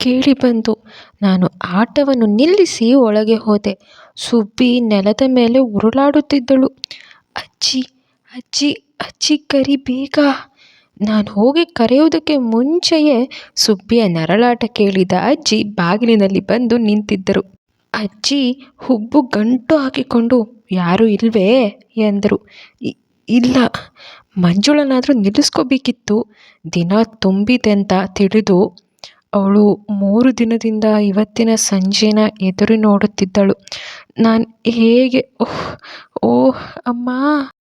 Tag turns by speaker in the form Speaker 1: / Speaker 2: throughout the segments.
Speaker 1: ಕೇಳಿಬಂತು ನಾನು ಆಟವನ್ನು ನಿಲ್ಲಿಸಿ ಒಳಗೆ ಹೋದೆ. ಸುಬ್ಬಿ ನೆಲದ ಮೇಲೆ ಉರುಳಾಡುತ್ತಿದ್ದಳು. ಅಜ್ಜಿ ಅಜ್ಜಿ ಅಜ್ಜಿ ಕರಿ ಬೇಗ. ನಾನು ಹೋಗಿ ಕರೆಯುವುದಕ್ಕೆ ಮುಂಚೆಯೇ ಸುಬ್ಬಿಯ ನರಳಾಟ ಕೇಳಿದ ಅಜ್ಜಿ ಬಾಗಿಲಿನಲ್ಲಿ ಬಂದು ನಿಂತಿದ್ದರು. ಅಜ್ಜಿ ಹುಬ್ಬು ಗಂಟು ಹಾಕಿಕೊಂಡು, ಯಾರೂ ಇಲ್ವೇ? ಎಂದರು. ಇಲ್ಲ. ಮಂಜುಳನಾದರೂ ನಿಲ್ಲಿಸ್ಕೋಬೇಕಿತ್ತು. ದಿನ ತುಂಬಿದೆ ಅಂತ ತಿಳಿದು ಅವಳು ಮೂರು ದಿನದಿಂದ ಇವತ್ತಿನ ಸಂಜೆನ ಎದುರು ನೋಡುತ್ತಿದ್ದಳು. ನಾನು ಹೇಗೆ, ಓಹ್ ಓಹ್, ಅಮ್ಮ.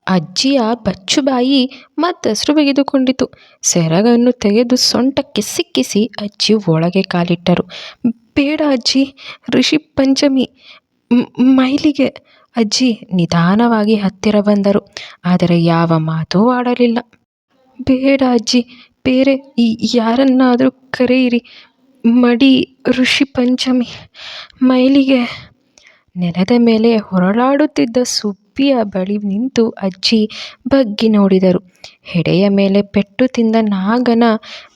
Speaker 1: ಅಜ್ಜಿಯ ಬಚ್ಚುಬಾಯಿ ಮತ್ತಷ್ಟು ಬಿಗಿದುಕೊಂಡಿತು. ಸೆರಗನ್ನು ತೆಗೆದು ಸೊಂಟಕ್ಕೆ ಸಿಕ್ಕಿಸಿ ಅಜ್ಜಿ ಒಳಗೆ ಕಾಲಿಟ್ಟರು. ಬೇಡ ಅಜ್ಜಿ, ಋಷಿ ಪಂಚಮಿ ಮೈಲಿಗೆ. ಅಜ್ಜಿ ನಿಧಾನವಾಗಿ ಹತ್ತಿರ ಬಂದರು. ಆದರೆ ಯಾವ ಮಾತೂ ಆಡಲಿಲ್ಲ. ಬೇಡ ಅಜ್ಜಿ ಬೇರೆ ಯಾರನ್ನಾದರೂ ಕರೆಯಿರಿ. ಮಡಿ ಋಷಿ ಪಂಚಮಿ. ಮೈಲಿಗೆ ನೆಲದ ಮೇಲೆ ಹೊರಳಾಡುತ್ತಿದ್ದ ಸುಬ್ಬಿಯ ಬಳಿ ನಿಂತು ಅಜ್ಜಿ ಬಗ್ಗಿ ನೋಡಿದರು. ಹೆಡೆಯ ಮೇಲೆ ಪೆಟ್ಟು ತಿಂದ ನಾಗನ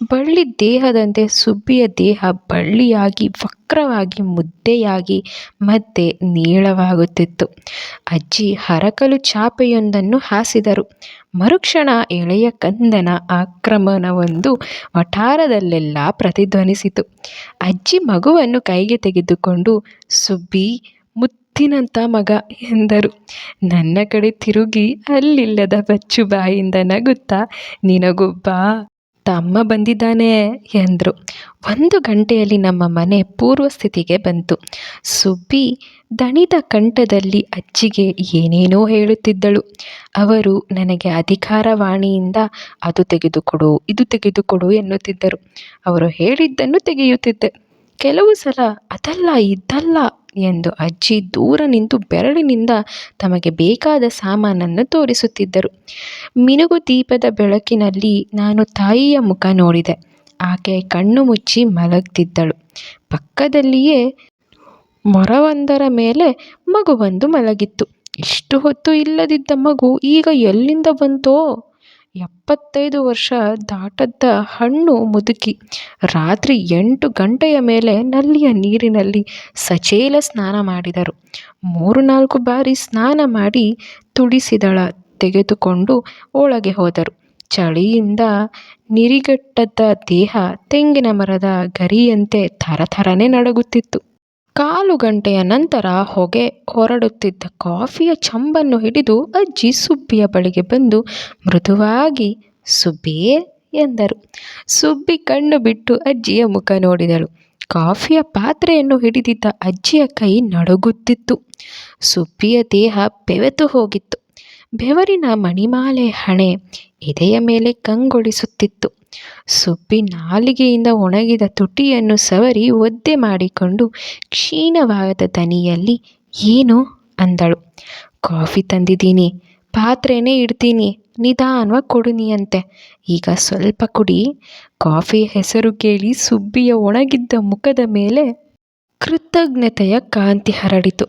Speaker 1: ಬಳ್ಳಿ ದೇಹದಂತೆ ಸುಬ್ಬಿಯ ದೇಹ ಬಳ್ಳಿಯಾಗಿ, ವಕ್ರವಾಗಿ, ಮುದ್ದೆಯಾಗಿ ಮತ್ತೆ ನೀಳವಾಗುತ್ತಿತ್ತು. ಅಜ್ಜಿ ಹರಕಲು ಚಾಪೆಯೊಂದನ್ನು ಹಾಸಿದರು. ಮರುಕ್ಷಣ ಎಳೆಯ ಕಂದನ ಆಕ್ರಮಣವೊಂದು ವಠಾರದಲ್ಲೆಲ್ಲ ಪ್ರತಿಧ್ವನಿಸಿತು. ಅಜ್ಜಿ ಮಗುವನ್ನು ಕೈಗೆ ತೆಗೆದುಕೊಂಡು, ಸುಬ್ಬಿ ಮುತ್ತಿನಂಥ ಮಗ ಎಂದರು. ನನ್ನ ಕಡೆ ತಿರುಗಿ ಅಲ್ಲಿಲ್ಲದ ಬಚ್ಚು ಬಾಯಿಂದ ನಗುತ್ತಾ ನಿನಗೊಬ್ಬ ತಮ್ಮ ಬಂದಿದ್ದಾನೆ ಎಂದರು. ಒಂದು ಗಂಟೆಯಲ್ಲಿ ನಮ್ಮ ಮನೆ ಪೂರ್ವಸ್ಥಿತಿಗೆ ಬಂತು. ಸುಬ್ಬಿ ದಣಿದ ಕಂಠದಲ್ಲಿ ಅಜ್ಜಿಗೆ ಏನೇನೋ ಹೇಳುತ್ತಿದ್ದಳು. ಅವರು, ನನಗೆ ಅಧಿಕಾರವಾಣಿಯಿಂದ ಅದು ತೆಗೆದುಕೊಡು, ಇದು ತೆಗೆದುಕೊಡು ಎನ್ನುತ್ತಿದ್ದರು. ಅವರು ಹೇಳಿದ್ದನ್ನು ತೆಗೆಯುತ್ತಿದ್ದೆ. ಕೆಲವು ಸಲ, ಅದಲ್ಲ, ಇದಲ್ಲ ಎಂದು ಅಜ್ಜಿ ದೂರ ನಿಂತು ಬೆರಳಿನಿಂದ ತಮಗೆ ಬೇಕಾದ ಸಾಮಾನನ್ನು ತೋರಿಸುತ್ತಿದ್ದರು. ಮಿನುಗು ದೀಪದ ಬೆಳಕಿನಲ್ಲಿ ನಾನು ತಾಯಿಯ ಮುಖ ನೋಡಿದೆ. ಆಕೆ ಕಣ್ಣು ಮುಚ್ಚಿ ಮಲಗ್ತಿದ್ದಳು ಪಕ್ಕದಲ್ಲಿಯೇ ಮೊರವೊಂದರ ಮೇಲೆ ಮಗುವೊಂದು ಮಲಗಿತ್ತು. ಇಷ್ಟು ಹೊತ್ತು ಇಲ್ಲದಿದ್ದ ಮಗು ಈಗ ಎಲ್ಲಿಂದ ಬಂತೋ? ಎಪ್ಪತ್ತೈದು ವರ್ಷ ದಾಟದ್ದ ಹಣ್ಣು ಮುದುಕಿ. ರಾತ್ರಿ ಎಂಟು ಗಂಟೆಯ ಮೇಲೆ ನಲ್ಲಿಯ ನೀರಿನಲ್ಲಿ ಸಚೇಲ ಸ್ನಾನ ಮಾಡಿದರು. ಮೂರು ನಾಲ್ಕು ಬಾರಿ ಸ್ನಾನ ಮಾಡಿ ತುಡಿಸಿದಳ ತೆಗೆದುಕೊಂಡು ಒಳಗೆ ಹೋದರು. ಚಳಿಯಿಂದ ನಿರಿಗಟ್ಟದ ದೇಹ ತೆಂಗಿನ ಮರದ ಗರಿಯಂತೆ ಥರಥರನೆ ನಡುಗುತ್ತಿತ್ತು. ಕಾಲು ಗಂಟೆಯ ನಂತರ ಹೊಗೆ ಹೊರಡುತ್ತಿದ್ದ ಕಾಫಿಯ ಚಂಬನ್ನು ಹಿಡಿದು ಅಜ್ಜಿ ಸುಬ್ಬಿಯ ಬಳಿಗೆ ಬಂದು ಮೃದುವಾಗಿ ಸುಬ್ಬಿಯೇ ಎಂದರು. ಸುಬ್ಬಿ ಕಣ್ಣು ಬಿಟ್ಟು ಅಜ್ಜಿಯ ಮುಖ ನೋಡಿದಳು. ಕಾಫಿಯ ಪಾತ್ರೆಯನ್ನು ಹಿಡಿದಿದ್ದ ಅಜ್ಜಿಯ ಕೈ ನಡುಗುತ್ತಿತ್ತು. ಸುಬ್ಬಿಯ ದೇಹ ಬೆವೆತು ಹೋಗಿತ್ತು. ಬೆವರಿನ ಮಣಿಮಾಲೆ ಹಣೆ ಎದೆಯ ಮೇಲೆ ಕಂಗೊಳಿಸುತ್ತಿತ್ತು. ಸುಬ್ಬಿ ನಾಲಿಗೆಯಿಂದ ಒಣಗಿದ ತುಟಿಯನ್ನು ಸವರಿ ಒದ್ದೆ ಮಾಡಿಕೊಂಡು ಕ್ಷೀಣವಾದ ದನಿಯಲ್ಲಿ, ಏನು? ಅಂದಳು. ಕಾಫಿ ತಂದಿದ್ದೀನಿ, ಪಾತ್ರೆನೇ ಇಡ್ತೀನಿ, ನಿಧಾನವಾಗಿ ಕೊಡುನಿಯಂತೆ ಈಗ ಸ್ವಲ್ಪ ಕುಡಿ. ಕಾಫಿ ಹೆಸರು ಕೇಳಿ ಸುಬ್ಬಿಯ ಒಣಗಿದ್ದ ಮುಖದ ಮೇಲೆ ಕೃತಜ್ಞತೆಯ ಕಾಂತಿ ಹರಡಿತು.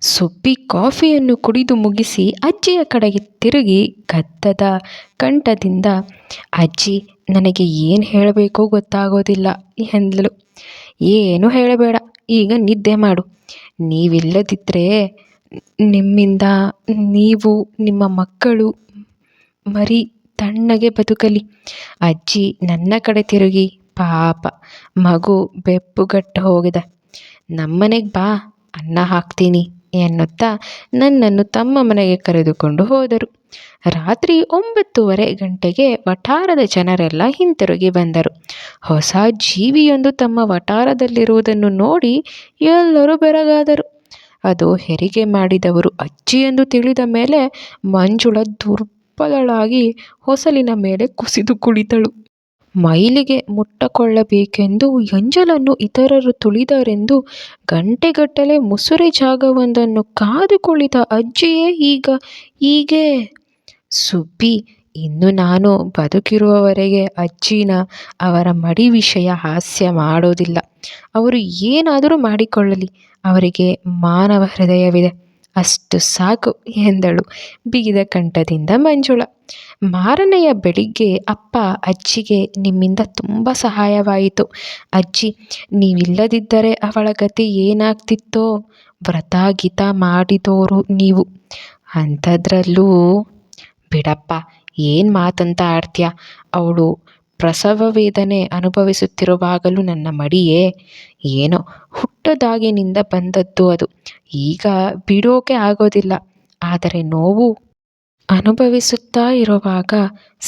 Speaker 1: ಸುಬ್ಬಿ ಕಾಫಿಯನ್ನು ಕುಡಿದು ಮುಗಿಸಿ ಅಜ್ಜಿಯ ಕಡೆಗೆ ತಿರುಗಿ ಗದ್ದದ ಕಂಠದಿಂದ, ಅಜ್ಜಿ ನನಗೆ ಏನು ಹೇಳಬೇಕೋ ಗೊತ್ತಾಗೋದಿಲ್ಲ ಎಂದಳು ಏನು ಹೇಳಬೇಡ, ಈಗ ನಿದ್ದೆ ಮಾಡು. ನೀವಿಲ್ಲದಿದ್ದರೆ ನಿಮ್ಮಿಂದ ನೀವು ನಿಮ್ಮ ಮಕ್ಕಳು ಮರಿ ತಣ್ಣಗೆ ಬದುಕಲಿ. ಅಜ್ಜಿ ನನ್ನ ಕಡೆ ತಿರುಗಿ, ಪಾಪ, ಮಗು ಬೆಪ್ಪುಗಟ್ಟು ಹೋಗಿದೆ. ನಮ್ಮನೆಗೆ ಬಾ, ಅನ್ನ ಹಾಕ್ತೀನಿ ಎನ್ನುತ್ತಾ ನನ್ನನ್ನು ತಮ್ಮ ಮನೆಗೆ ಕರೆದುಕೊಂಡು ಹೋದರು. ರಾತ್ರಿ ಒಂಬತ್ತೂವರೆ ಗಂಟೆಗೆ ವಠಾರದ ಜನರೆಲ್ಲ ಹಿಂತಿರುಗಿ ಬಂದರು. ಹೊಸ ಜೀವಿಯೊಂದು ತಮ್ಮ ವಠಾರದಲ್ಲಿರುವುದನ್ನು ನೋಡಿ ಎಲ್ಲರೂ ಬೆರಗಾದರು. ಅದು ಹೆರಿಗೆ ಮಾಡಿದವರು ಅಜ್ಜಿ ಎಂದು ತಿಳಿದ ಮೇಲೆ ಮಂಜುಳ ದುರ್ಬಲಳಾಗಿ ಹೊಸಲಿನ ಮೇಲೆ ಕುಸಿದು ಕುಳಿತಳು. ಮೈಲಿಗೆ ಮುಟ್ಟಕೊಳ್ಳಬೇಕೆಂದು ಎಂಜಲನ್ನು ಇತರರು ತುಳಿದರೆಂದು ಗಂಟೆಗಟ್ಟಲೆ ಮುಸುರೆ ಜಾಗವೊಂದನ್ನು ಕಾದು ಅಜ್ಜಿಯೇ ಈಗ ಹೀಗೆ ಸುಬ್ಬಿ, ಇನ್ನು ನಾನು ಬದುಕಿರುವವರೆಗೆ ಅಜ್ಜಿನ ಅವರ ಮಡಿ ವಿಷಯ ಹಾಸ್ಯ ಮಾಡೋದಿಲ್ಲ. ಅವರು ಏನಾದರೂ ಮಾಡಿಕೊಳ್ಳಲಿ, ಅವರಿಗೆ ಮಾನವ ಹೃದಯವಿದೆ. ಅಷ್ಟು ಸಾಕು, ಎಂದಳು ಬಿಗಿದ ಕಂಠದಿಂದ ಮಂಜುಳ. ಮಾರನೆಯ ಬೆಳಿಗ್ಗೆ ಅಪ್ಪ ಅಜ್ಜಿಗೆ ನಿಮ್ಮಿಂದ ತುಂಬ ಸಹಾಯವಾಯಿತು. ಅಜ್ಜಿ, ನೀವಿಲ್ಲದಿದ್ದರೆ ಅವಳ ಗತಿ ಏನಾಗ್ತಿತ್ತೋ, ವ್ರತ ಗೀತ ಮಾಡಿದೋರು ನೀವು. ಅಂಥದ್ರಲ್ಲೂ ಬಿಡಪ್ಪ, ಏನು ಮಾತಂತ ಆಡ್ತೀಯ? ಅವಳು ಪ್ರಸವ ವೇದನೆ ಅನುಭವಿಸುತ್ತಿರುವಾಗಲೂ ನನ್ನ ಮಡಿಯೇ, ಏನೋ ಹುಟ್ಟದಾಗಿನಿಂದ ಬಂದದ್ದು ಅದು. ಈಗ ಬಿಡೋಕೆ ಆಗೋದಿಲ್ಲ, ಆದರೆ ನೋವು ಅನುಭವಿಸುತ್ತಾ ಇರುವಾಗ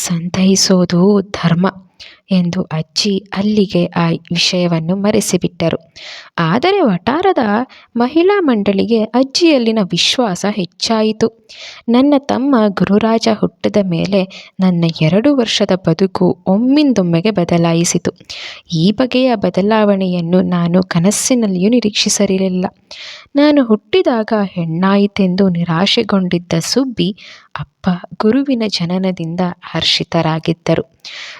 Speaker 1: ಸಂತೈಸೋದು ಧರ್ಮ ಎಂದು ಅಜ್ಜಿ ಅಲ್ಲಿಗೆ ಆ ವಿಷಯವನ್ನು ಮರೆಸಿಬಿಟ್ಟರು. ಆದರೆ ವಠಾರದ ಮಹಿಳಾ ಮಂಡಳಿಗೆ ಅಜ್ಜಿಯಲ್ಲಿನ ವಿಶ್ವಾಸ ಹೆಚ್ಚಾಯಿತು. ನನ್ನ ತಮ್ಮ ಗುರುರಾಜ ಹುಟ್ಟಿದ ಮೇಲೆ ನನ್ನ ಎರಡು ವರ್ಷದ ಬದುಕು ಒಮ್ಮಿಂದೊಮ್ಮೆಗೆ ಬದಲಾಯಿಸಿತು. ಈ ಬಗೆಯ ಬದಲಾವಣೆಯನ್ನು ನಾನು ಕನಸಿನಲ್ಲಿಯೂ ನಿರೀಕ್ಷಿಸಿರಲಿಲ್ಲ ನಾನು ಹುಟ್ಟಿದಾಗ ಹೆಣ್ಣಾಯಿತೆಂದು ನಿರಾಶೆಗೊಂಡಿದ್ದ ಸುಬ್ಬಿ ಅಪ್ಪ ಗುರುವಿನ ಜನನದಿಂದ ಹರ್ಷಿತರಾಗಿದ್ದರು.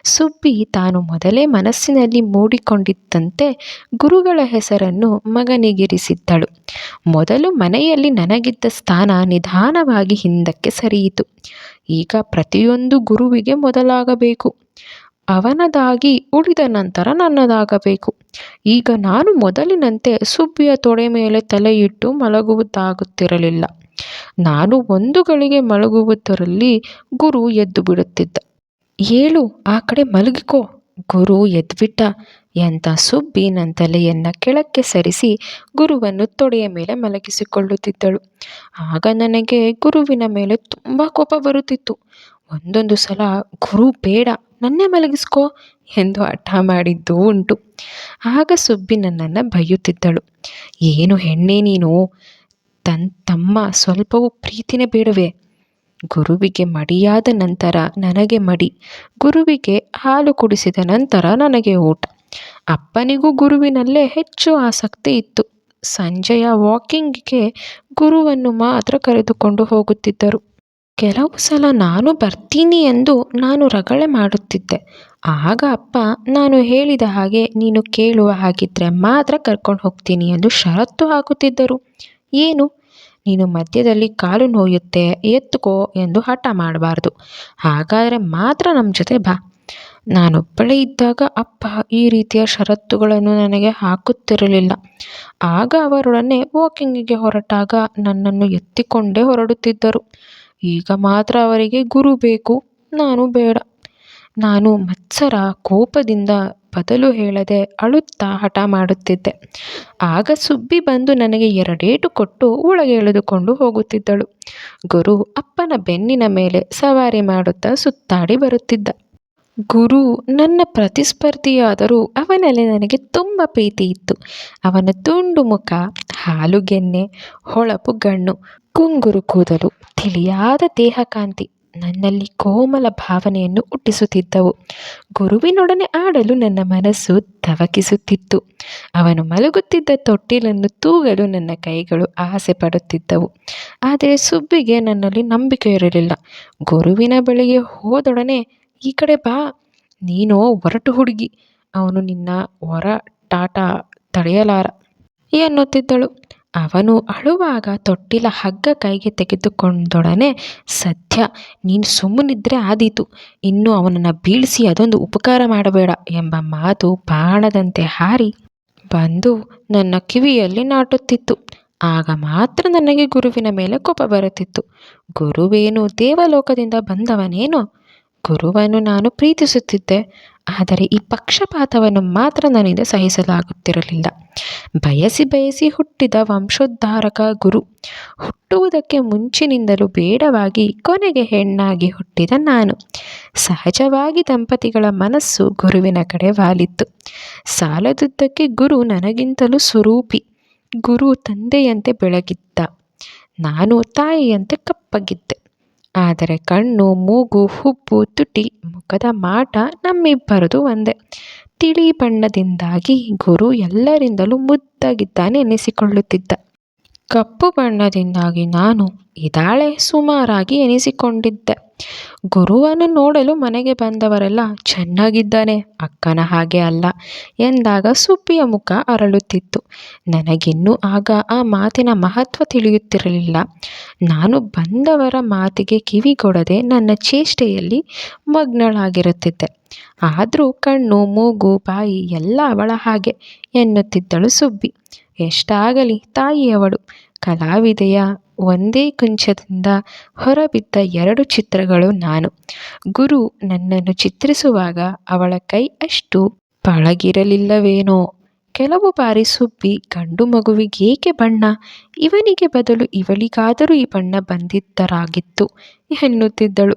Speaker 1: ಸುಬ್ಬಿ ತಾನು ಮೊದಲೇ ಮನಸ್ಸಿನಲ್ಲಿ ಮೂಡಿಕೊಂಡಿದ್ದಂತೆ ಗುರುಗಳ ಹೆಸರನ್ನು ಮಗನಿಗಿರಿಸಿದ್ದಳು. ಮೊದಲು ಮನೆಯಲ್ಲಿ ನನಗಿದ್ದ ಸ್ಥಾನ ನಿಧಾನವಾಗಿ ಹಿಂದಕ್ಕೆ ಸರಿಯಿತು. ಈಗ ಪ್ರತಿಯೊಂದು ಗುರುವಿಗೆ ಮೊದಲಾಗಬೇಕು. ಅವನದಾಗಿ ಉಳಿದ ನಂತರ ನನ್ನದಾಗಬೇಕು. ಈಗ ನಾನು ಮೊದಲಿನಂತೆ ಸುಬ್ಬಿಯ ತೊಡೆ ಮೇಲೆ ತಲೆಯಿಟ್ಟು ಮಲಗುವುದಾಗುತ್ತಿರಲಿಲ್ಲ. ನಾನು ಒಂದು ಗಳಿಗೆ ಮಲಗುವುದರಲ್ಲಿ ಗುರು ಎದ್ದು ಬಿಡುತ್ತಿದ್ದ. ಏಳು, ಆ ಕಡೆ ಮಲಗಿಕೋ. ಗುರು ಎದ್ಬಿಟ್ಟ ಎಂತ ಸುಬ್ಬಿ ನನ್ನ ತಲೆಯನ್ನು ಕೆಳಕ್ಕೆ ಸರಿಸಿ ಗುರುವನ್ನು ತೊಡೆಯ ಮೇಲೆ ಮಲಗಿಸಿಕೊಳ್ಳುತ್ತಿದ್ದಳು. ಆಗ ನನಗೆ ಗುರುವಿನ ಮೇಲೆ ತುಂಬ ಕೋಪ ಬರುತ್ತಿತ್ತು. ಒಂದೊಂದು ಸಲ, ಗುರು, ಬೇಡ, ನನ್ನೇ ಮಲಗಿಸ್ಕೋ ಎಂದು ಹಠ ಮಾಡಿದ್ದೂ ಉಂಟು. ಆಗ ಸುಬ್ಬಿ ನನ್ನನ್ನು ಬೈಯುತ್ತಿದ್ದಳು. ಏನು ಹೆಣ್ಣೆ ನೀನು? ತನ್, ತಮ್ಮ ಸ್ವಲ್ಪವೂ ಪ್ರೀತಿನೇ ಬೇಡವೇ? ಗುರುವಿಗೆ ಮಡಿಯಾದ ನಂತರ ನನಗೆ ಮಡಿ. ಗುರುವಿಗೆ ಹಾಲು ಕುಡಿಸಿದ ನಂತರ ನನಗೆ ಊಟ. ಅಪ್ಪನಿಗೂ ಗುರುವಿನಲ್ಲೇ ಹೆಚ್ಚು ಆಸಕ್ತಿ ಇತ್ತು. ಸಂಜೆಯ ವಾಕಿಂಗ್ಗೆ ಗುರುವನ್ನು ಮಾತ್ರ ಕರೆದುಕೊಂಡು ಹೋಗುತ್ತಿದ್ದರು. ಕೆಲವು ಸಲ ನಾನು ಬರ್ತೀನಿ ಎಂದು ನಾನು ರಗಳೆ ಮಾಡುತ್ತಿದ್ದೆ. ಆಗ ಅಪ್ಪ, ನಾನು ಹೇಳಿದ ಹಾಗೆ ನೀನು ಕೇಳುವ ಹಾಗಿದ್ರೆ ಮಾತ್ರ ಕರ್ಕೊಂಡು ಹೋಗ್ತೀನಿ ಎಂದು ಷರತ್ತು ಹಾಕುತ್ತಿದ್ದರು. ಏನು? ನೀನು ಮಧ್ಯದಲ್ಲಿ ಕಾಲು ನೋಯುತ್ತೆ ಎತ್ತುಕೋ ಎಂದು ಹಠ ಮಾಡಬಾರ್ದು. ಹಾಗಾದರೆ ಮಾತ್ರ ನಮ್ಮ ಜೊತೆ ಬಾ. ನಾನೊಬ್ಬಳೇ ಇದ್ದಾಗ ಅಪ್ಪ ಈ ರೀತಿಯ ಷರತ್ತುಗಳನ್ನು ನನಗೆ ಹಾಕುತ್ತಿರಲಿಲ್ಲ. ಆಗ ಅವರೊಡನೆ ವಾಕಿಂಗಿಗೆ ಹೊರಟಾಗ ನನ್ನನ್ನು ಎತ್ತಿಕೊಂಡೇ ಹೊರಡುತ್ತಿದ್ದರು. ಈಗ ಮಾತ್ರ ಅವರಿಗೆ ಗುರು ಬೇಕು, ನಾನು ಬೇಡ. ನಾನು ಮತ್ಸರ ಕೋಪದಿಂದ ಬದಲು ಹೇಳದೆ ಅಳುತ್ತಾ ಹಠ ಮಾಡುತ್ತಿದ್ದೆ. ಆಗ ಸುಬ್ಬಿ ಬಂದು ನನಗೆ ಎರಡೇಟು ಕೊಟ್ಟು ಒಳಗೆ ಎಳೆದುಕೊಂಡು ಹೋಗುತ್ತಿದ್ದಳು. ಗುರು ಅಪ್ಪನ ಬೆನ್ನಿನ ಮೇಲೆ ಸವಾರಿ ಮಾಡುತ್ತಾ ಸುತ್ತಾಡಿ ಬರುತ್ತಿದ್ದ. ಗುರು, ನನ್ನ ಪ್ರತಿಸ್ಪರ್ಧಿಯಾದರೂ ಅವನಲ್ಲಿ ನನಗೆ ತುಂಬ ಪ್ರೀತಿ ಇತ್ತು. ಅವನ ತುಂಡು ಮುಖ ಹಾಲುಗೆನ್ನೆ ಹೊಳಪು ಗಣ್ಣು, ಕುಂಗುರು ಕೂದಲು, ತಿಳಿಯಾದ ದೇಹಕಾಂತಿ. ನನ್ನಲ್ಲಿ ಕೋಮಲ ಭಾವನೆಯನ್ನು ಹುಟ್ಟಿಸುತ್ತಿದ್ದವು. ಗುರುವಿನೊಡನೆ ಆಡಲು ನನ್ನ ಮನಸ್ಸು ತವಕಿಸುತ್ತಿತ್ತು. ಅವನು ಮಲಗುತ್ತಿದ್ದ ತೊಟ್ಟಿಲನ್ನು ತೂಗಲು ನನ್ನ ಕೈಗಳು ಆಸೆ ಪಡುತ್ತಿದ್ದವು. ಆದರೆ ಸುಬ್ಬಿಗೆ ನನ್ನಲ್ಲಿ ನಂಬಿಕೆ ಇರಲಿಲ್ಲ. ಗುರುವಿನ ಬಳಿಗೆ ಹೋದೊಡನೆ, ಈ ಕಡೆ ಬಾ, ನೀನು ಒರಟು ಹುಡುಗಿ, ಅವನು ನಿನ್ನ ಹೊರ ಟಾಟ ತಡೆಯಲಾರ ಎನ್ನುತ್ತಿದ್ದಳು. ಅವನು ಅಳುವಾಗ ತೊಟ್ಟಿಲ ಹಗ್ಗ ಕೈಗೆ ತೆಗೆದುಕೊಂಡೊಡನೆ ಸದ್ಯ ನೀನು ಸುಮ್ಮನಿದ್ರೆ ಆದೀತು. ಇನ್ನು ಅವನನ್ನು ಬೀಳಿಸಿ ಅದೊಂದು ಉಪಕಾರ ಮಾಡಬೇಡ ಎಂಬ ಮಾತು ಬಾಣದಂತೆ ಹಾರಿ ಬಂದು ನನ್ನ ಕಿವಿಯಲ್ಲಿ ನಾಟುತ್ತಿತ್ತು. ಆಗ ಮಾತ್ರ ನನಗೆ ಗುರುವಿನ ಮೇಲೆ ಕೋಪ ಬರುತ್ತಿತ್ತು. ಗುರುವೇನು ದೇವಲೋಕದಿಂದ ಬಂದವನೇನೋ? ಗುರುವನ್ನು ನಾನು ಪ್ರೀತಿಸುತ್ತಿದ್ದೆ, ಆದರೆ ಈ ಪಕ್ಷಪಾತವನ್ನು ಮಾತ್ರ ನನ್ನಿಂದ ಸಹಿಸಲಾಗುತ್ತಿರಲಿಲ್ಲ. ಬಯಸಿ ಬಯಸಿ ಹುಟ್ಟಿದ ವಂಶೋದ್ಧಾರಕ ಗುರು, ಹುಟ್ಟುವುದಕ್ಕೆ ಮುಂಚಿನಿಂದಲೂ ಬೇಡವಾಗಿ ಕೊನೆಗೆ ಹೆಣ್ಣಾಗಿ ಹುಟ್ಟಿದ ನಾನು. ಸಹಜವಾಗಿ ದಂಪತಿಗಳ ಮನಸ್ಸು ಗುರುವಿನ ಕಡೆ ವಾಲಿತ್ತು. ಸಾಲದುದ್ದಕ್ಕೆ ಗುರು ನನಗಿಂತಲೂ ಸ್ವರೂಪಿ ಗುರು ತಂದೆಯಂತೆ ಬೆಳಗಿದ್ದ, ನಾನು ತಾಯಿಯಂತೆ ಕಪ್ಪಗಿದ್ದೆ. ಆದರೆ ಕಣ್ಣು, ಮೂಗು, ಹುಬ್ಬು, ತುಟಿ, ಮುಖದ ಮಾಟ ನಮ್ಮಿಬ್ಬರದು ಒಂದೇ. ತಿಳಿ ಬಣ್ಣದಿಂದಾಗಿ ಗುರು ಎಲ್ಲರಿಂದಲೂ ಮುದ್ದಾಗಿದ್ದಾನೆ ಎನಿಸಿಕೊಳ್ಳುತ್ತಿದ್ದ. ಕಪ್ಪು ಬಣ್ಣದಿಂದಾಗಿ ನಾನು ಇದಾಳೆ ಸುಮಾರಾಗಿ ಎನಿಸಿಕೊಂಡಿದ್ದೆ. ಗುರುವನ್ನು ನೋಡಲು ಮನೆಗೆ ಬಂದವರೆಲ್ಲ ಚೆನ್ನಾಗಿದ್ದಾನೆ, ಅಕ್ಕನ ಹಾಗೆ ಅಲ್ಲ ಎಂದಾಗ ಸುಬ್ಬಿಯ ಮುಖ ಅರಳುತ್ತಿತ್ತು. ನನಗಿನ್ನೂ ಆಗ ಆ ಮಾತಿನ ಮಹತ್ವ ತಿಳಿಯುತ್ತಿರಲಿಲ್ಲ. ನಾನು ಬಂದವರ ಮಾತಿಗೆ ಕಿವಿಗೊಡದೆ ನನ್ನ ಚೇಷ್ಟೆಯಲ್ಲಿ ಮಗ್ನಳಾಗಿರುತ್ತಿದ್ದೆ. ಆದರೂ ಕಣ್ಣು, ಮೂಗು, ಬಾಯಿ ಎಲ್ಲ ಅವಳ ಹಾಗೆ ಎನ್ನುತ್ತಿದ್ದಳು ಸುಬ್ಬಿ. ಎಷ್ಟಾಗಲಿ ತಾಯಿಯವಳು. ಕಲಾವಿದೆಯ ಒಂದೇ ಕುಂಚದಿಂದ ಹೊರಬಿದ್ದ ಎರಡು ಚಿತ್ರಗಳು ನಾನು. ಗುರು ನನ್ನನ್ನು ಚಿತ್ರಿಸುವಾಗ ಅವಳ ಕೈ ಅಷ್ಟು ಪಳಗಿರಲಿಲ್ಲವೇನೋ. ಕೆಲವು ಬಾರಿ ಸುಬ್ಬಿ, ಗಂಡು ಮಗುವಿಗೇಕೆ ಬಣ್ಣ? ಇವನಿಗೆ ಬದಲು ಇವಳಿಗಾದರೂ ಈ ಬಣ್ಣ ಬಂದಿದ್ದರಾಗಿತ್ತು ಎನ್ನುತ್ತಿದ್ದಳು.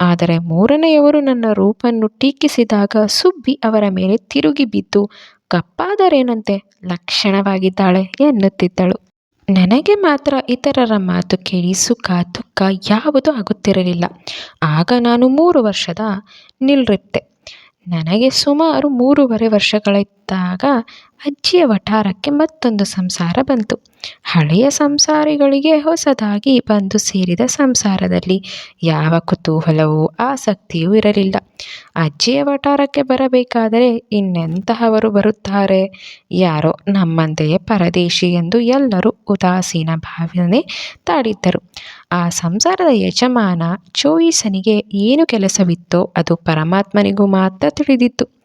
Speaker 1: ಆದರೆ ಮೂರನೆಯವರು ನನ್ನ ರೂಪನ್ನು ಟೀಕಿಸಿದಾಗ ಸುಬ್ಬಿ ಅವರ ಮೇಲೆ ತಿರುಗಿ ಬಿದ್ದು ಕಪ್ಪಾದರೇನಂತೆ ಲಕ್ಷಣವಾಗಿದ್ದಾಳೆ ಎನ್ನುತ್ತಿದ್ದಳು. ನನಗೆ ಮಾತ್ರ ಇತರರ ಮಾತು ಕೇಳಿ ಸುಖ, ದುಃಖ ಯಾವುದೂ ಆಗುತ್ತಿರಲಿಲ್ಲ. ಆಗ ನಾನು ಮೂರು ವರ್ಷದ ನಿಲ್ರಿಪ್ತೆ. ನನಗೆ ಸುಮಾರು ಮೂರುವರೆ ವರ್ಷಗಳಿದ್ದಾಗ ಅಜ್ಜಿಯ ವಠಾರಕ್ಕೆ ಮತ್ತೊಂದು ಸಂಸಾರ ಬಂತು. ಹಳೆಯ ಸಂಸಾರಿಗಳಿಗೆ ಹೊಸದಾಗಿ ಬಂದು ಸೇರಿದ ಸಂಸಾರದಲ್ಲಿ ಯಾವ ಕುತೂಹಲವೂ ಆಸಕ್ತಿಯೂ ಇರಲಿಲ್ಲ. ಅಜ್ಜಿಯ ವಠಾರಕ್ಕೆ ಬರಬೇಕಾದರೆ ಇನ್ನೆಂತಹವರು ಬರುತ್ತಾರೆ? ಯಾರೋ ನಮ್ಮಂತೆಯೇ ಪರದೇಶಿ ಎಂದು ಎಲ್ಲರೂ ಉದಾಸೀನ ಭಾವನೆ ತಾಡಿದ್ದರು. ಆ ಸಂಸಾರದ ಯಜಮಾನ ಜೋಯಿಸನಿಗೆ ಏನು ಕೆಲಸವಿತ್ತೋ ಅದು ಪರಮಾತ್ಮನಿಗೂ ಮಾತ್ರ ತಿಳಿದಿತ್ತು.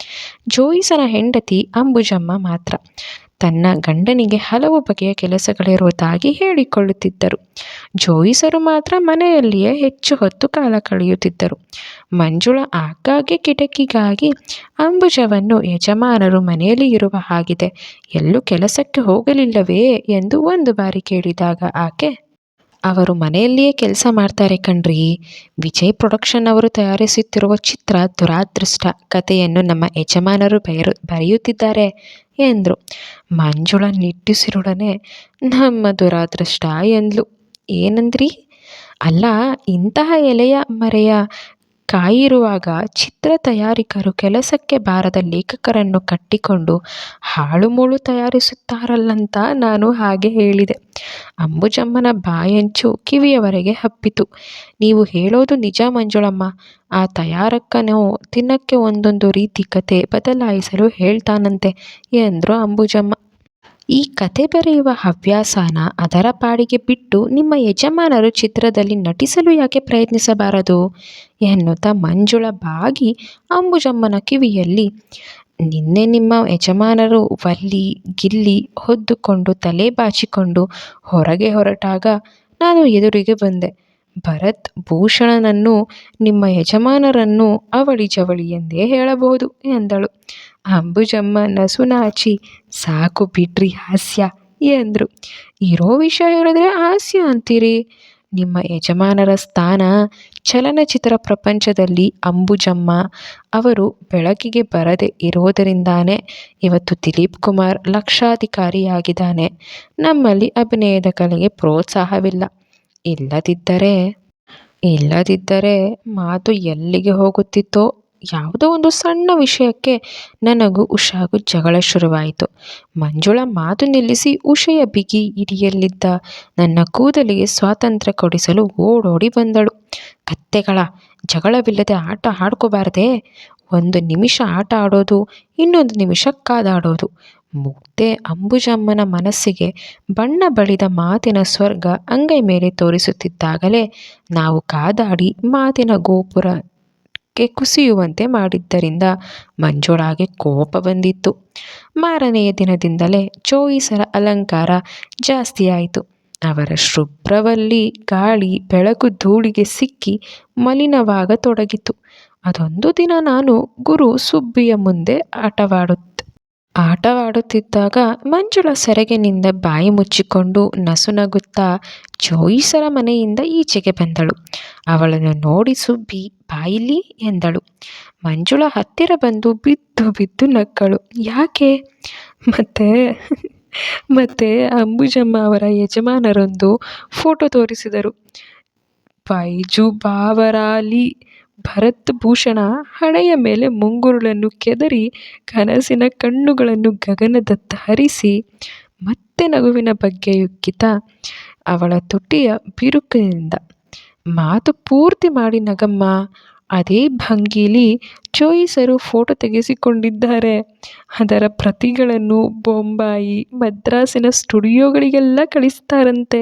Speaker 1: ಜೋಯಿಸನ ಹೆಂಡತಿ ಅಂಬುಜಮ್ಮ ಮಾತ್ರ. ತನ್ನ ಗಂಡನಿಗೆ ಹಲವು ಬಗೆಯ ಕೆಲಸಗಳಿರುವುದಾಗಿ ಹೇಳಿಕೊಳ್ಳುತ್ತಿದ್ದರು. ಜೋಯಿಸರು ಮಾತ್ರ ಮನೆಯಲ್ಲಿಯೇ ಹೆಚ್ಚು ಹೊತ್ತು ಕಾಲ ಕಳೆಯುತ್ತಿದ್ದರು. ಮಂಜುಳ ಆಗಾಗ್ಗೆ ಕಿಟಕಿಗಾಗಿ ಅಂಬುಜವನ್ನು ಯಜಮಾನರು ಮನೆಯಲ್ಲಿ ಇರುವ ಹಾಗಿದೆ. ಎಲ್ಲೂ ಕೆಲಸಕ್ಕೆ ಹೋಗಲಿಲ್ಲವೇ ಎಂದು ಒಂದು ಬಾರಿ ಕೇಳಿದಾಗ ಆಕೆ ಅವರು ಮನೆಯಲ್ಲಿಯೇ ಕೆಲಸ ಮಾಡ್ತಾರೆ ಕಣ್ರಿ. ವಿಜಯ್ ಪ್ರೊಡಕ್ಷನ್ ಅವರು ತಯಾರಿಸುತ್ತಿರುವ ಚಿತ್ರ ದುರಾದೃಷ್ಟ ಕಥೆಯನ್ನು ನಮ್ಮ ಯಜಮಾನರು ಬಯರು, ಬರೆಯುತ್ತಿದ್ದಾರೆ ಎಂದರು. ಮಂಜುಳ ನಿಟ್ಟುಸಿರೊಡನೆ, ನಮ್ಮ ದುರಾದೃಷ್ಟ ಎಂದ್ಲು. ಏನಂದ್ರಿ? ಅಲ್ಲ, ಇಂತಹ ಎಲೆಯ ಮರೆಯ ಕಾಯಿರುವಾಗ ಚಿತ್ರ ತಯಾರಿಕರು ಕೆಲಸಕ್ಕೆ ಬಾರದ ಲೇಖಕರನ್ನು ಕಟ್ಟಿಕೊಂಡು ಹಾಳುಮೂಳು ತಯಾರಿಸುತ್ತಾರಲ್ಲಂತ ನಾನು ಹಾಗೆ ಹೇಳಿದೆ. ಅಂಬುಜಮ್ಮನ ಬಾಯಂಚು ಕಿವಿಯವರೆಗೆ ಹಬ್ಬಿತು. ನೀವು ಹೇಳೋದು ನಿಜ ಮಂಜುಳಮ್ಮ. ಆ ತಯಾರಕ್ಕನೋ ದಿನಕ್ಕೆ ಒಂದೊಂದು ರೀತಿ ಕತೆ ಬದಲಾಯಿಸಲು ಹೇಳ್ತಾನಂತೆ ಎಂದರು ಅಂಬುಜಮ್ಮ. ಈ ಕತೆ ಬರೆಯುವ ಹವ್ಯಾಸನ ಅದರ ಪಾಡಿಗೆ ಬಿಟ್ಟು ನಿಮ್ಮ ಯಜಮಾನರು ಚಿತ್ರದಲ್ಲಿ ನಟಿಸಲು ಯಾಕೆ ಪ್ರಯತ್ನಿಸಬಾರದು? ಎನ್ನುತ್ತಾ ಮಂಜುಳ ಬಾಗಿ ಅಂಬುಜಮ್ಮನ ಕಿವಿಯಲ್ಲಿ. ನಿನ್ನೆ ನಿಮ್ಮ ಯಜಮಾನರು ವಲ್ಲಿ ಗಿಲ್ಲಿ ಹೊದ್ದುಕೊಂಡು ತಲೆ ಬಾಚಿಕೊಂಡು ಹೊರಗೆ ಹೊರಟಾಗ ನಾನು ಎದುರಿಗೆ ಬಂದೆ. ಭರತ್ ಭೂಷಣನನ್ನು ನಿಮ್ಮ ಯಜಮಾನರನ್ನು ಅವಳಿ ಜವಳಿ ಎಂದೇ ಹೇಳಬಹುದು ಎಂದಳು. ಅಂಬುಜಮ್ಮ ನಸುನಾಚಿ ಸಾಕು ಬಿಡ್ರಿ ಹಾಸ್ಯ ಎಂದರು. ಇರೋ ವಿಷಯ ಹೇಳಿದ್ರೆ ಹಾಸ್ಯ ಅಂತೀರಿ. ನಿಮ್ಮ ಯಜಮಾನರ ಸ್ಥಾನ ಚಲನಚಿತ್ರ ಪ್ರಪಂಚದಲ್ಲಿ ಅಂಬುಜಮ್ಮ. ಅವರು ಬೆಳಕಿಗೆ ಬರದೆ ಇರೋದರಿಂದಾನೇ ಇವತ್ತು ದಿಲೀಪ್ ಕುಮಾರ್ ಲಕ್ಷಾಧಿಕಾರಿಯಾಗಿದ್ದಾನೆ. ನಮ್ಮಲ್ಲಿ ಅಭಿನಯದ ಕಲೆಗೆ ಪ್ರೋತ್ಸಾಹವಿಲ್ಲ. ಇಲ್ಲದಿದ್ದರೆ ಇಲ್ಲದಿದ್ದರೆ ಮಾತು ಎಲ್ಲಿಗೆ ಹೋಗುತ್ತಿತ್ತೋ ಯಾವುದೋ ಒಂದು ಸಣ್ಣ ವಿಷಯಕ್ಕೆ ನನಗೂ ಉಷಾಗೂ ಜಗಳ ಶುರುವಾಯಿತು. ಮಂಜುಳ ಮಾತು ನಿಲ್ಲಿಸಿ ಉಷೆಯ ಬಿಗಿ ಹಿಡಿಯಲಿದ್ದ ನನ್ನ ಕೂದಲಿಗೆ ಸ್ವಾತಂತ್ರ್ಯ ಕೊಡಿಸಲು ಓಡೋಡಿ ಬಂದಳು. ಕತ್ತೆಗಳ, ಜಗಳವಿಲ್ಲದೆ ಆಟ ಆಡ್ಕೋಬಾರ್ದೇ. ಒಂದು ನಿಮಿಷ ಆಟ ಆಡೋದು, ಇನ್ನೊಂದು ನಿಮಿಷ ಕಾದಾಡೋದು. ಮುಗ್ಧೆ ಅಂಬುಜಮ್ಮನ ಮನಸ್ಸಿಗೆ ಬಣ್ಣ ಬಳಿದ ಮಾತಿನ ಸ್ವರ್ಗ ಅಂಗೈ ಮೇಲೆ ತೋರಿಸುತ್ತಿದ್ದಾಗಲೇ ನಾವು ಕಾದಾಡಿ ಮಾತಿನ ಗೋಪುರಕ್ಕೆ ಕುಸಿಯುವಂತೆ ಮಾಡಿದ್ದರಿಂದ ಮಂಜುಳಾಗೆ ಕೋಪ ಬಂದಿತ್ತು. ಮಾರನೆಯ ದಿನದಿಂದಲೇ ಚೋಯಿಸರ ಅಲಂಕಾರ ಜಾಸ್ತಿಯಾಯಿತು. ಅವರ ಶುಭ್ರವಲ್ಲಿ ಗಾಳಿ ಬೆಳಕು ಧೂಳಿಗೆ ಸಿಕ್ಕಿ ಮಲಿನವಾಗತೊಡಗಿತು. ಅದೊಂದು ದಿನ ನಾನು ಗುರು ಸುಬ್ಬಿಯ ಮುಂದೆ ಆಟವಾಡುತ್ತ ಆಟವಾಡುತ್ತಿದ್ದಾಗ ಮಂಜುಳ ಸೆರಗಿನಿಂದ ಬಾಯಿ ಮುಚ್ಚಿಕೊಂಡು ನಸುನಗುತ್ತಾ ಜೋಯಿಸರ ಮನೆಯಿಂದ ಈಚೆಗೆ ಬಂದಳು. ಅವಳನ್ನು ನೋಡಿ ಸುಬ್ಬಿ, ಬಾಯಿಲಿ? ಎಂದಳು. ಮಂಜುಳ ಹತ್ತಿರ ಬಂದು ಬಿದ್ದು ಬಿದ್ದು ನಕ್ಕಳು. ಯಾಕೆ? ಮತ್ತೆ ಮತ್ತೆ ಅಂಬುಜಮ್ಮ ಅವರ ಯಜಮಾನರೊಂದು ಫೋಟೋ ತೋರಿಸಿದರು. ಬೈಜು ಬಾವರಾಲಿ ಭರತ್ ಭೂಷಣ ಹಣೆಯ ಮೇಲೆ ಮುಂಗುರುಳನ್ನು ಕೆದರಿ ಕನಸಿನ ಕಣ್ಣುಗಳನ್ನು ಗಗನದತ್ತ ಹರಿಸಿ, ಮತ್ತೆ ನಗುವಿನ ಬಗ್ಗೆ ಯುಕ್ಕಿತ. ಅವಳ ತುಟಿಯ ಬಿರುಕಿನಿಂದ ಮಾತು ಪೂರ್ತಿ ಮಾಡಿ, ನಗಮ್ಮ, ಅದೇ ಭಂಗೀಲಿ ಚೋಯಿಸರು ಫೋಟೋ ತೆಗೆಸಿಕೊಂಡಿದ್ದಾರೆ. ಅದರ ಪ್ರತಿಗಳನ್ನು ಬೊಂಬಾಯಿ ಮದ್ರಾಸಿನ ಸ್ಟುಡಿಯೋಗಳಿಗೆಲ್ಲ ಕಳಿಸ್ತಾರಂತೆ.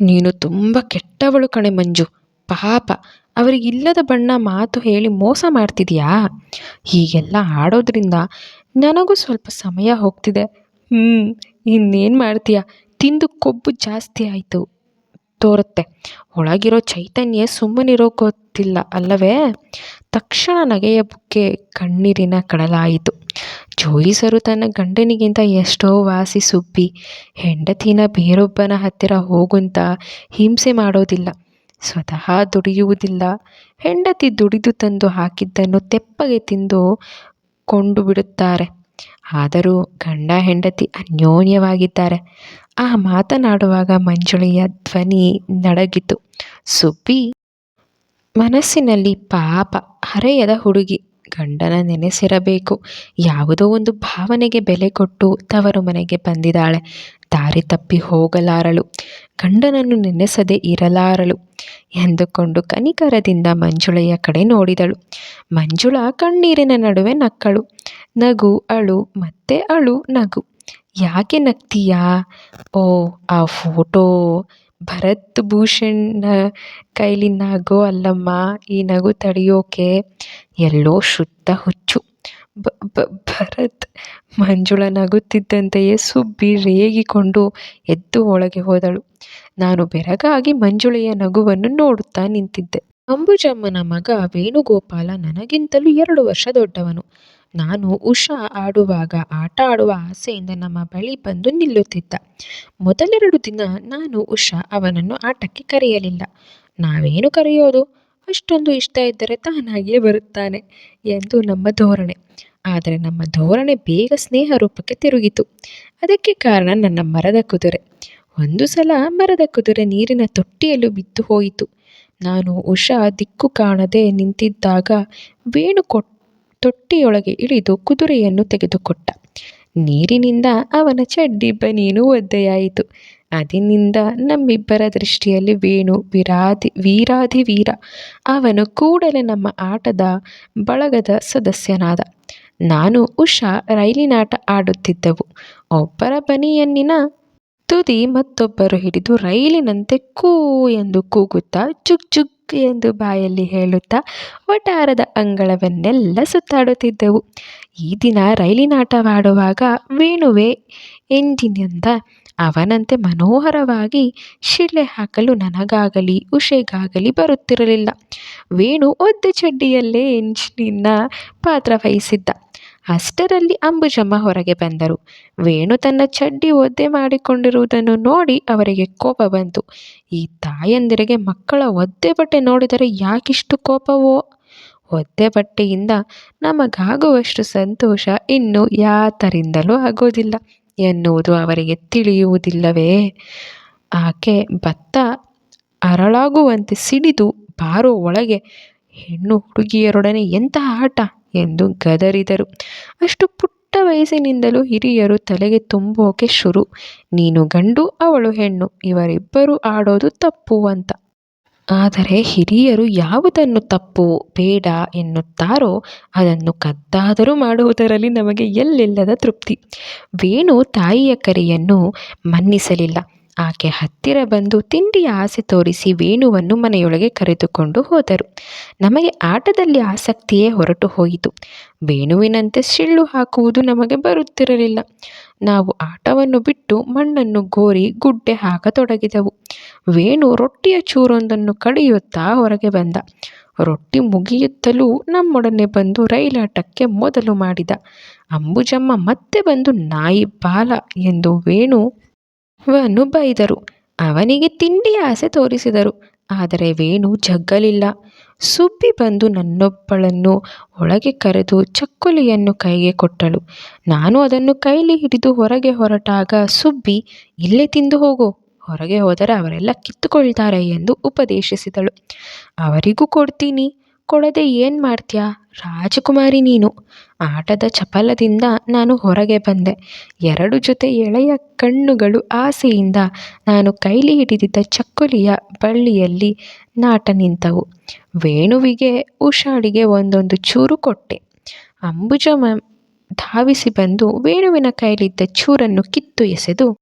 Speaker 1: ನೀನು ತುಂಬ ಕೆಟ್ಟವಳು ಕಣೆ ಮಂಜು. ಪಾಪ ಅವರಿಗಿಲ್ಲದ ಬಣ್ಣ ಮಾತು ಹೇಳಿ ಮೋಸ ಮಾಡ್ತಿದೆಯಾ? ಹೀಗೆಲ್ಲ ಆಡೋದ್ರಿಂದ ನನಗೂ ಸ್ವಲ್ಪ ಸಮಯ ಹೋಗ್ತಿದೆ. ಹ್ಞೂ ಇನ್ನೇನು ಮಾಡ್ತೀಯ? ತಿಂದು ಕೊಬ್ಬು ಜಾಸ್ತಿ ಆಯಿತು ತೋರುತ್ತೆ. ಒಳಗಿರೋ ಚೈತನ್ಯ ಸುಮ್ಮನಿರೋ ಗೊತ್ತಿಲ್ಲ ಅಲ್ಲವೇ? ತಕ್ಷಣ ನಗೆಯ ಬುಕ್ಕೆ ಕಣ್ಣೀರಿನ ಕಡಲಾಯಿತು. ಜೋಯಿಸರು ತನ್ನ ಗಂಡನಿಗಿಂತ ಎಷ್ಟೋ ವಾಸಿ ಸುಬ್ಬಿ, ಹೆಂಡತಿನ ಬೇರೊಬ್ಬನ ಹತ್ತಿರ ಹೋಗುಂತ ಹಿಂಸೆ ಮಾಡೋದಿಲ್ಲ. ಸ್ವತಃ ದುಡಿಯುವುದಿಲ್ಲ. ಹೆಂಡತಿ ದುಡಿದು ತಂದು ಹಾಕಿದ್ದನ್ನು ತೆಪ್ಪಗೆ ತಿಂದು ಕೊಂಡು ಬಿಡುತ್ತಾರೆ. ಆದರೂ ಗಂಡ ಹೆಂಡತಿ ಅನ್ಯೋನ್ಯವಾಗಿದ್ದಾರೆ. ಆ ಮಾತನಾಡುವಾಗ ಮಂಜುಳಿಯ ಧ್ವನಿ ನಡಗಿತು. ಸುಬ್ಬಿ, ಮನಸ್ಸಿನಲ್ಲಿ ಪಾಪ, ಹರೆಯದ ಹುಡುಗಿ, ಗಂಡನ ನೆನೆಸಿರಬೇಕು. ಯಾವುದೋ ಒಂದು ಭಾವನೆಗೆ ಬೆಲೆ ಕೊಟ್ಟು ತವರು ಮನೆಗೆ ಬಂದಿದ್ದಾಳೆ. ದಾರಿ ತಪ್ಪಿ ಹೋಗಲಾರಳು. ಗಂಡನನ್ನು ನೆನೆಸದೆ ಇರಲಾರಳು ಎಂದುಕೊಂಡು ಕನಿಕರದಿಂದ ಮಂಜುಳೆಯ ಕಡೆ ನೋಡಿದಳು. ಮಂಜುಳ ಕಣ್ಣೀರಿನ ನಡುವೆ ನಕ್ಕಳು. ನಗು, ಅಳು, ಮತ್ತೆ ಅಳು, ನಗು. ಯಾಕೆ ನಗ್ತೀಯಾ? ಓ, ಆ ಫೋಟೋ ಭರತ್ ಭೂಷಣ್ನ ಕೈಲಿ ನಗು ಅಲ್ಲಮ್ಮ. ಈ ನಗು ತಡೆಯೋಕೆ ಎಲ್ಲೋ ಶುದ್ಧ ಹುಚ್ಚು. ಭರತ್ ಮಂಜುಳ ನಗುತ್ತಿದ್ದಂತೆಯೇ ಸುಬ್ಬಿ ರೇಗಿಕೊಂಡು ಎದ್ದು ಒಳಗೆ ಹೋದಳು. ನಾನು ಬೆರಗಾಗಿ ಮಂಜುಳೆಯ ನಗುವನ್ನು ನೋಡುತ್ತಾ ನಿಂತಿದ್ದೆ. ಅಂಬುಜಮ್ಮನ ಮಗ ವೇಣುಗೋಪಾಲ ನನಗಿಂತಲೂ ಎರಡು ವರ್ಷ ದೊಡ್ಡವನು. ನಾನು ಉಷಾ ಆಡುವಾಗ, ಆಟ ಆಡುವ ಆಸೆಯಿಂದ ನಮ್ಮ ಬಳಿ ಬಂದು ನಿಲ್ಲುತ್ತಿದ್ದ. ಮೊದಲೆರಡು ದಿನ ನಾನು ಉಷಾ ಅವನನ್ನು ಆಟಕ್ಕೆ ಕರೆಯಲಿಲ್ಲ. ನಾವೇನು ಕರೆಯೋದು? ಅಷ್ಟೊಂದು ಇಷ್ಟ ಇದ್ದರೆ ತಾನಾಗಿಯೇ ಬರುತ್ತಾನೆ ಎಂದು ನಮ್ಮ ಧೋರಣೆ. ಆದರೆ ನಮ್ಮ ಧೋರಣೆ ಬೇಗ ಸ್ನೇಹ ರೂಪಕ್ಕೆ ತಿರುಗಿತು. ಅದಕ್ಕೆ ಕಾರಣ ನನ್ನ ಮರದ ಕುದುರೆ. ಒಂದು ಸಲ ಮರದ ಕುದುರೆ ನೀರಿನ ತೊಟ್ಟಿಯಲ್ಲೂ ಬಿದ್ದು ಹೋಯಿತು. ನಾನು ಉಷಾ ದಿಕ್ಕು ಕಾಣದೆ ನಿಂತಿದ್ದಾಗ ವೇಣು ಕೊಟ್, ತೊಟ್ಟಿಯೊಳಗೆ ಇಳಿದು ಕುದುರೆಯನ್ನು ತೆಗೆದುಕೊಟ್ಟ. ನೀರಿನಿಂದ ಅವನ ಚಡ್ಡಿ ಬನೀನು ಒದ್ದೆಯಾಯಿತು. ಅದಿನಿಂದ ನಮ್ಮಿಬ್ಬರ ದೃಷ್ಟಿಯಲ್ಲಿ ವೇಣು, ವಿರಾಧಿ, ವೀರಾಧಿ ವೀರ. ಅವನು ಕೂಡಲೇ ನಮ್ಮ ಆಟದ ಬಳಗದ ಸದಸ್ಯನಾದ. ನಾನು ಉಷಾ ರೈಲಿನಾಟ ಆಡುತ್ತಿದ್ದೆವು. ಒಬ್ಬರ ಬನಿಯನ್ನಿನ ತುದಿ ಮತ್ತೊಬ್ಬರು ಹಿಡಿದು ರೈಲಿನಂತೆ ಕೂ ಎಂದು ಕೂಗುತ್ತಾ ಚುಕ್ ಚುಕ್ ಎಂದು ಬಾಯಲ್ಲಿ ಹೇಳುತ್ತಾ ವಟಾರದ ಅಂಗಳವನ್ನೆಲ್ಲ ಸುತ್ತಾಡುತ್ತಿದ್ದೆವು. ಈ ದಿನ ರೈಲಿನಾಟವಾಡುವಾಗ ವೇಣುವೆ ಎಂಜಿನಿಂದ ಅವನಂತೆ ಮನೋಹರವಾಗಿ ಶಿಳ್ಳೆ ಹಾಕಲು ನನಗಾಗಲಿ ಉಷೆಗಾಗಲಿ ಬರುತ್ತಿರಲಿಲ್ಲ. ವೇಣು ಒದ್ದೆ ಚಡ್ಡಿಯಲ್ಲೇ ಎಂಜಿನಿನ ಪಾತ್ರ ವಹಿಸಿದ್ದ. ಅಷ್ಟರಲ್ಲಿ ಅಂಬುಜಮ್ಮ ಹೊರಗೆ ಬಂದರು. ವೇಣು ತನ್ನ ಚಡ್ಡಿ ಒದ್ದೆ ಮಾಡಿಕೊಂಡಿರುವುದನ್ನು ನೋಡಿ ಅವರಿಗೆ ಕೋಪ ಬಂತು. ಈ ತಾಯಂದಿರಿಗೆ ಮಕ್ಕಳ ಒದ್ದೆ ಬಟ್ಟೆ ನೋಡಿದರೆ ಯಾಕಿಷ್ಟು ಕೋಪವೋ? ಒದ್ದೆ ಬಟ್ಟೆಯಿಂದ ನಮಗಾಗುವಷ್ಟು ಸಂತೋಷ ಇನ್ನು ಯಾತರಿಂದಲೂ ಆಗೋದಿಲ್ಲ. ಎನ್ನುವುದು ಅವರಿಗೆ ತಿಳಿಯುವುದಿಲ್ಲವೇ? ಆಕೆ ಭತ್ತ ಅರಳಾಗುವಂತೆ ಸಿಡಿದು ಬಾರೋ ಒಳಗೆ, ಹೆಣ್ಣು ಹುಡುಗಿಯರೊಡನೆ ಎಂತಹ ಆಟ? ಎಂದು ಗದರಿದರು. ಅಷ್ಟು ಪುಟ್ಟ ವಯಸ್ಸಿನಿಂದಲೂ ಹಿರಿಯರು ತಲೆಗೆ ತುಂಬೋಕೆ ಶುರು. ನೀನು ಗಂಡು, ಅವಳು ಹೆಣ್ಣು. ಇವರಿಬ್ಬರು ಆಡೋದು ತಪ್ಪು ಅಂತ ಆದರೆ ಹಿರಿಯರು ಯಾವುದನ್ನು ತಪ್ಪು, ಬೇಡ ಎನ್ನುತ್ತಾರೋ ಅದನ್ನು ಕದ್ದಾದರೂ ಮಾಡುವುದರಲ್ಲಿ ನಮಗೆ ಎಲ್ಲಿಲ್ಲದ ತೃಪ್ತಿ. ವೇಣು ತಾಯಿಯ ಕರೆಯನ್ನು ಮನ್ನಿಸಲಿಲ್ಲ. ಆಕೆ ಹತ್ತಿರ ಬಂದು ತಿಂಡಿಯ ಆಸೆ ತೋರಿಸಿ ವೇಣುವನ್ನು ಮನೆಯೊಳಗೆ ಕರೆದುಕೊಂಡು ಹೋದರು. ನಮಗೆ ಆಟದಲ್ಲಿ ಆಸಕ್ತಿಯೇ ಹೊರಟು ಹೋಯಿತು. ವೇಣುವಿನಂತೆ ಸಿಳ್ಳು ಹಾಕುವುದು ನಮಗೆ ಬರುತ್ತಿರಲಿಲ್ಲ. ನಾವು ಆಟವನ್ನು ಬಿಟ್ಟು ಮಣ್ಣನ್ನು ಗೋರಿ, ಗುಡ್ಡೆ ಹಾಕತೊಡಗಿದೆವು. ವೇಣು ರೊಟ್ಟಿಯ ಚೂರೊಂದನ್ನು ಕಡಿಯುತ್ತಾ ಹೊರಗೆ ಬಂದ. ರೊಟ್ಟಿ ಮುಗಿಯುತ್ತಲೂ ನಮ್ಮೊಡನೆ ಬಂದು ರೈಲಾಟಕ್ಕೆ ಮೊದಲು ಮಾಡಿದ. ಅಂಬುಜಮ್ಮ ಮತ್ತೆ ಬಂದು ನಾಯಿ ಬಾಲ ಎಂದು ವೇಣುವನ್ನು ಬೈದರು ಅವನಿಗೆ ತಿಂಡಿ ಆಸೆ ತೋರಿಸಿದರು. ಆದರೆ ವೇಣು ಜಗ್ಗಲಿಲ್ಲ. ಸುಬ್ಬಿ ಬಂದು ನನ್ನೊಬ್ಬಳನ್ನು ಒಳಗೆ ಕರೆದು ಚಕ್ಕುಲಿಯನ್ನು ಕೈಗೆ ಕೊಟ್ಟಳು. ನಾನು ಅದನ್ನು ಕೈಲಿ ಹಿಡಿದು ಹೊರಗೆ ಹೊರಟಾಗ ಸುಬ್ಬಿ, ಇಲ್ಲೇ ತಿಂದು ಹೋಗು. ಹೊರಗೆ ಹೋದರೆ ಅವರೆಲ್ಲ ಕಿತ್ತುಕೊಳ್ತಾರೆ ಎಂದು ಉಪದೇಶಿಸಿದಳು. ಅವರಿಗೂ ಕೊಡ್ತೀನಿ, ಕೊಡದೆ ಏನು ಮಾಡ್ತೀಯಾ? ರಾಜಕುಮಾರಿ ನೀನು. ಆಟದ ಚಪಲದಿಂದ ನಾನು ಹೊರಗೆ ಬಂದೆ. ಎರಡು ಜೊತೆ ಎಳೆಯ ಕಣ್ಣುಗಳು ಆಸೆಯಿಂದ ನಾನು ಕೈಲಿ ಹಿಡಿದಿದ್ದ ಚಕ್ಕುಲಿಯ ಬಳ್ಳಿಯಲ್ಲಿ ನಾಟ ನಿಂತವು. ವೇಣುವಿಗೆ, ಉಷಾಳಿಗೆ ಒಂದೊಂದು ಚೂರು ಕೊಟ್ಟೆ. ಅಂಬುಜ ಧಾವಿಸಿ ಬಂದು ವೇಣುವಿನ ಕೈಲಿದ್ದ ಚೂರನ್ನು ಕಿತ್ತು ಎಸೆದು